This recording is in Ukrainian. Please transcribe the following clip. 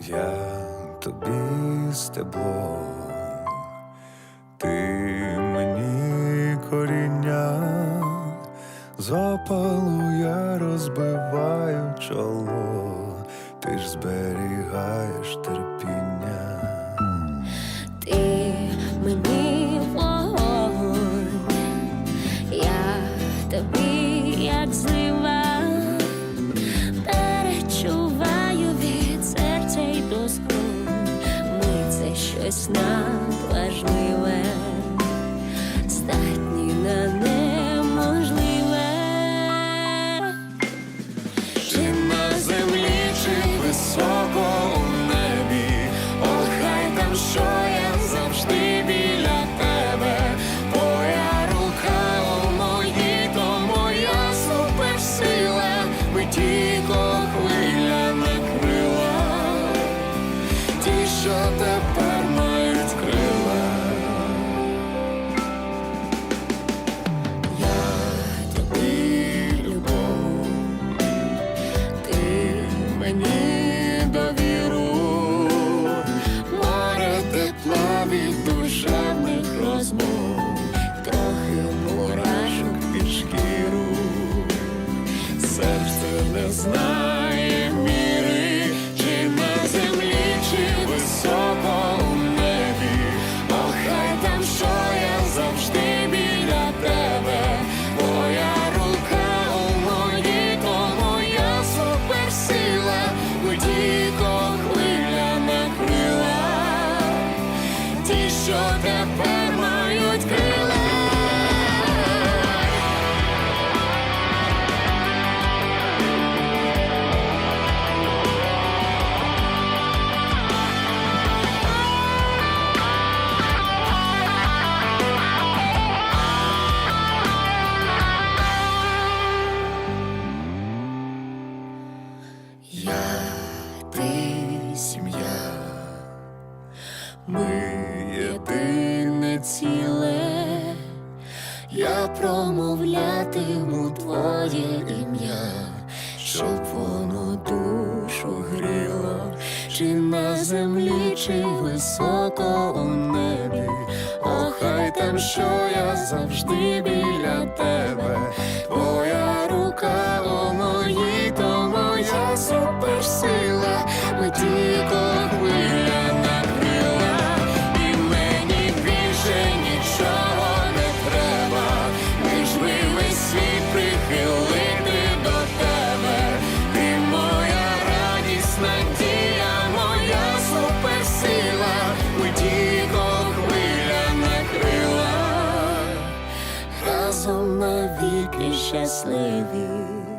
Я тобі стебло, ти мені коріння, запалу я розбиваю чоло, ти ж зберігаєш терпіння. нас надважливо. що тепер мають крила. Ми єдине ціле, я промовлятиму твоє ім'я, щоб воно душу гріло, чи на землі, чи високо у небі, Охай там, що я завжди біля тебе, твоя рука о моїй, то моя супер сила, ми тільки разом навіки щасливі.